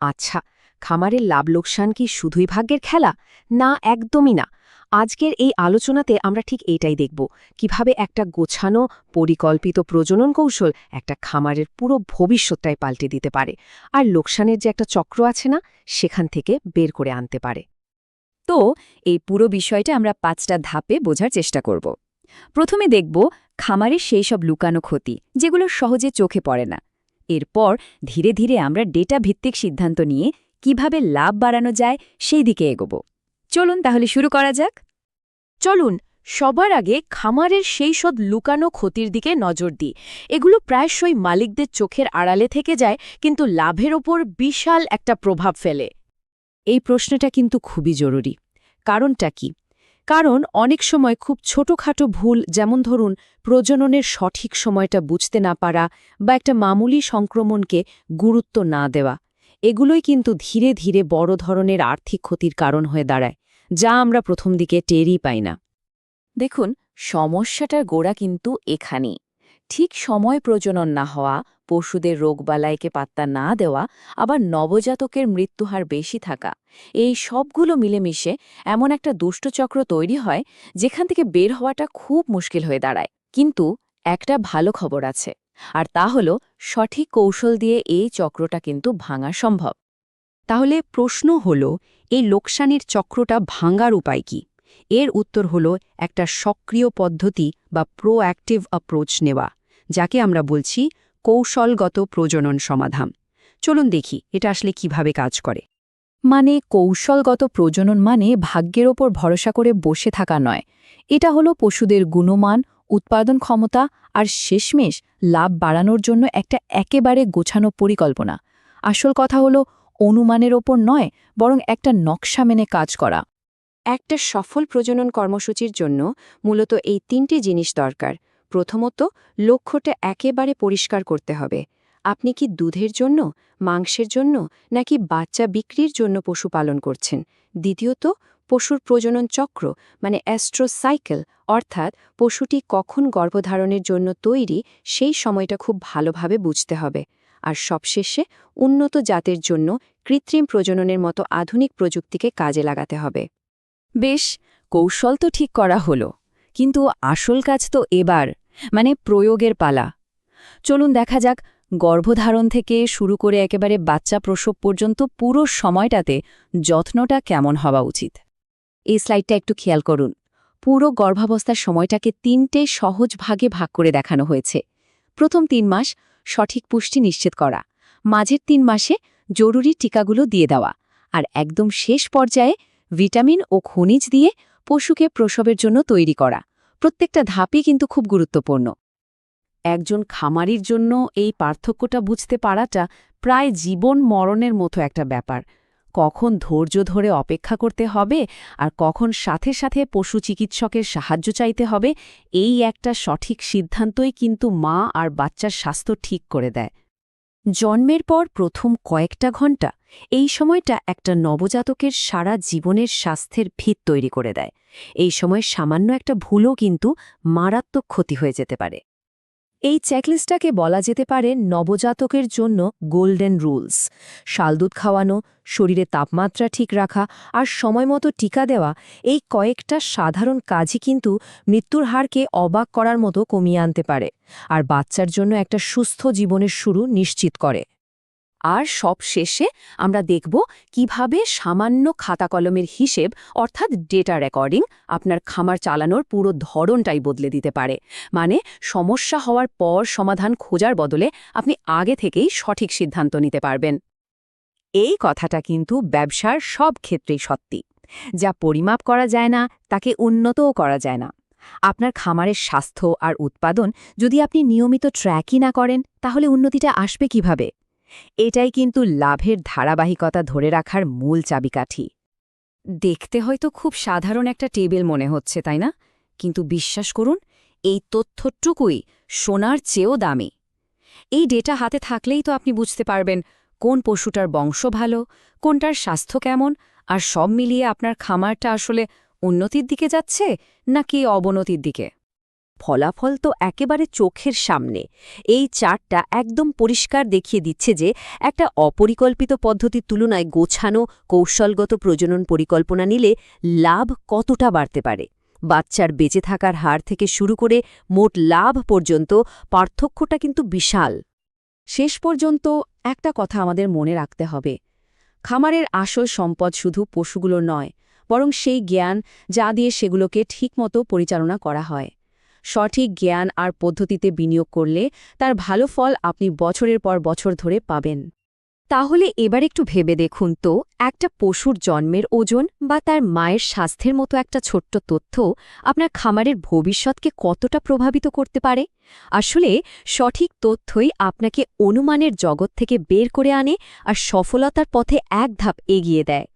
আচ্ছা খামারের লাভ লোকসান কি শুধুই ভাগ্যের খেলা? না, একদমই না। আজকের এই আলোচনাতে আমরা ঠিক এইটাই দেখব। কীভাবে একটা গোছানো, পরিকল্পিত প্রজনন কৌশল একটা খামারের পুরো ভবিষ্যৎটাই পাল্টে দিতে পারে। আর লোকসানের যে একটা চক্র আছে না, সেখান থেকে বের করে আনতে পারে। তো, এই পুরো বিষয়টা আমরা পাঁচটা ধাপে বোঝার চেষ্টা করব। প্রথমে দেখব খামারের সেই সব লুকানো ক্ষতি, যেগুলো সহজে চোখে পড়ে না। এরপর ধীরে ধীরে আমরা ডেটা ভিত্তিক সিদ্ধান্ত নিয়ে কীভাবে লাভ বাড়ানো যায় সেই দিকে এগোব। চলুন তাহলে শুরু করা যাক। চলুন, সবার আগে খামারের সেই সব লুকানো ক্ষতির দিকে নজর দিই। এগুলো প্রায়শই মালিকদের চোখের আড়ালে থেকে যায়, কিন্তু লাভের ওপর বিশাল একটা প্রভাব ফেলে। এই প্রশ্নটা কিন্তু খুবই জরুরি। কারণটা কি? কারণ অনেক সময় খুব ছোটখাটো ভুল, যেমন ধরুন, প্রজননের সঠিক সময়টা বুঝতে না পারা বা একটা মামুলি সংক্রমণকে গুরুত্ব না দেওয়া, এগুলোই কিন্তু ধীরে ধীরে বড় ধরনের আর্থিক ক্ষতির কারণ হয়ে দাঁড়ায়, যা আমরা প্রথম দিকে টেরই পাই না। দেখুন, সমস্যাটার গোড়া কিন্তু এখানেই। ঠিক সময় প্রজনন না হওয়া, পশুদের রোগবালাইকে পাত্তা না দেওয়া, আবার নবজাতকের মৃত্যুহার বেশি থাকা, এই সবগুলো মিলেমিশে এমন একটা দুষ্টচক্র তৈরি হয় যেখান থেকে বের হওয়াটা খুব মুশকিল হয়ে দাঁড়ায়। কিন্তু একটা ভালো খবর আছে, আর তা হল সঠিক কৌশল দিয়ে এই চক্রটা কিন্তু ভাঙা সম্ভব। তাহলে প্রশ্ন হল, এই লোকসানের চক্রটা ভাঙার উপায় কি? এর উত্তর হল একটা সক্রিয় পদ্ধতি বা প্রোঅ্যাক্টিভ অ্যাপ্রোচ নেওয়া। যাকে আমরা বলছি কৌশলগত প্রজনন সমাধান। চলুন দেখি এটা আসলে কীভাবে কাজ করে। মানে কৌশলগত প্রজনন মানে ভাগ্যের ওপর ভরসা করে বসে থাকা নয়। এটা হলো পশুদের গুণমান, উৎপাদন ক্ষমতা আর শেষমেশ লাভ বাড়ানোর জন্য একটা একেবারে গোছানো পরিকল্পনা। আসল কথা হলো অনুমানের ওপর নয়, বরং একটা নকশা মেনে কাজ করা। একটা সফল প্রজনন কর্মসূচির জন্য মূলত এই তিনটি জিনিস দরকার। প্রথমত, লক্ষ্যটা একেবারে পরিষ্কার করতে হবে। আপনি কি দুধের জন্য, মাংসের জন্য, নাকি বাচ্চা বিক্রির জন্য পশু পালন করছেন? দ্বিতীয়ত, পশুর প্রজনন চক্র মানে অ্যাস্ট্রোসাইকেল, অর্থাৎ পশুটি কখন গর্ভধারণের জন্য তৈরি, সেই সময়টা খুব ভালোভাবে বুঝতে হবে। আর সবশেষে, উন্নত জাতের জন্য কৃত্রিম প্রজননের মতো আধুনিক প্রযুক্তিকে কাজে লাগাতে হবে। বেশ, কৌশল তো ঠিক করা হলো। কিন্তু আসল কাজ তো এবার মানে প্রয়োগের পালা। চলুন দেখা যাক গর্ভধারণ থেকে শুরু করে একেবারে বাচ্চা প্রসব পর্যন্ত পুরো সময়টাতে যত্নটা কেমন হওয়া উচিত। এই স্লাইডটা একটু খেয়াল করুন। পুরো গর্ভাবস্থার সময়টাকে তিনটে সহজ ভাগে ভাগ করে দেখানো হয়েছে। প্রথম তিন মাস সঠিক পুষ্টি নিশ্চিত করা, মাঝের তিন মাসে জরুরি টিকাগুলো দিয়ে দেওয়া, আর একদম শেষ পর্যায়ে ভিটামিন ও খনিজ দিয়ে পশুকে প্রসবের জন্য তৈরি করা। প্রত্যেকটা ধাপই কিন্তু খুব গুরুত্বপূর্ণ। একজন খামারির জন্য এই পার্থক্যটা বুঝতে পারাটা প্রায় জীবন মরণের মতো একটা ব্যাপার। কখন ধৈর্য ধরে অপেক্ষা করতে হবে আর কখন সাথে সাথে পশু চিকিৎসকের সাহায্য চাইতে হবে, এই একটা সঠিক সিদ্ধান্তই কিন্তু মা আর বাচ্চার স্বাস্থ্য ঠিক করে দেয়। জন্মের পর প্রথম কয়েকটা ঘণ্টা এই সময়টা একটা নবজাতকের সারা জীবনের স্বাস্থ্যের ভিত তৈরি করে দেয়। এই সময় সামান্য একটা ভুলও কিন্তু মারাত্মক ক্ষতি হয়ে যেতে পারে। এই চেকলিস্টটাকে বলা যেতে পারে নবজাতকের জন্য গোল্ডেন রুলস। শালদুধ খাওয়ানো, শরীরে তাপমাত্রা ঠিক রাখা আর সময়মতো টিকা দেওয়া এই কয়েকটা সাধারণ কাজই কিন্তু মৃত্যুর হারকে অবাক করার মতো কমিয়ে আনতে পারে। আর বাচ্চার জন্য একটা সুস্থ জীবনের শুরু নিশ্চিত করে। আর সব শেষে আমরা দেখব কীভাবে সামান্য খাতা কলমের হিসেব, অর্থাৎ ডেটা রেকর্ডিং আপনার খামার চালানোর পুরো ধরনটাই বদলে দিতে পারে। মানে সমস্যা হওয়ার পর সমাধান খোঁজার বদলে আপনি আগে থেকেই সঠিক সিদ্ধান্ত নিতে পারবেন। এই কথাটা কিন্তু ব্যবসার সব ক্ষেত্রেই সত্যি। যা পরিমাপ করা যায় না, তাকে উন্নতও করা যায় না। আপনার খামারের স্বাস্থ্য আর উৎপাদন যদি আপনি নিয়মিত ট্র্যাকই না করেন, তাহলে উন্নতিটা আসবে কীভাবে? এটাই কিন্তু লাভের ধারাবাহিকতা ধরে রাখার মূল চাবিকাঠি। দেখতে হয়তো খুব সাধারণ একটা টেবিল মনে হচ্ছে, তাই না? কিন্তু বিশ্বাস করুন, এই তথ্যটুকুই সোনার চেয়েও দামি। এই ডেটা হাতে থাকলেই তো আপনি বুঝতে পারবেন কোন পশুটার বংশ ভালো, কোনটার স্বাস্থ্য কেমন, আর সব মিলিয়ে আপনার খামারটা আসলে উন্নতির দিকে যাচ্ছে নাকি অবনতির দিকে। ফলাফল তো একেবারে চোখের সামনে। এই চার্টটা একদম পরিষ্কার দেখিয়ে দিচ্ছে যে একটা অপরিকল্পিত পদ্ধতির তুলনায় গোছানো, কৌশলগত প্রজনন পরিকল্পনা নিলে লাভ কতটা বাড়তে পারে? বাচ্চার বেঁচে থাকার হার থেকে শুরু করে মোট লাভ পর্যন্ত পার্থক্যটা কিন্তু বিশাল। শেষ পর্যন্ত একটা কথা আমাদের মনে রাখতে হবে। খামারের আসল সম্পদ শুধু পশুগুলোর নয়, বরং সেই জ্ঞান যা দিয়ে সেগুলোকে ঠিকমতো পরিচালনা করা হয়। সঠিক জ্ঞান আর পদ্ধতিতে বিনিয়োগ করলে তার ভালো ফল আপনি বছরের পর বছর ধরে পাবেন। তাহলে এবার একটু ভেবে দেখুন তো, একটা পশুর জন্মের ওজন বা তার মায়ের স্বাস্থ্যের মতো একটা ছোট্ট তথ্য আপনার খামারের ভবিষ্যৎকে কতটা প্রভাবিত করতে পারে? আসলে সঠিক তথ্যই আপনাকে অনুমানের জগৎ থেকে বের করে আনে আর সফলতার পথে এক ধাপ এগিয়ে দেয়।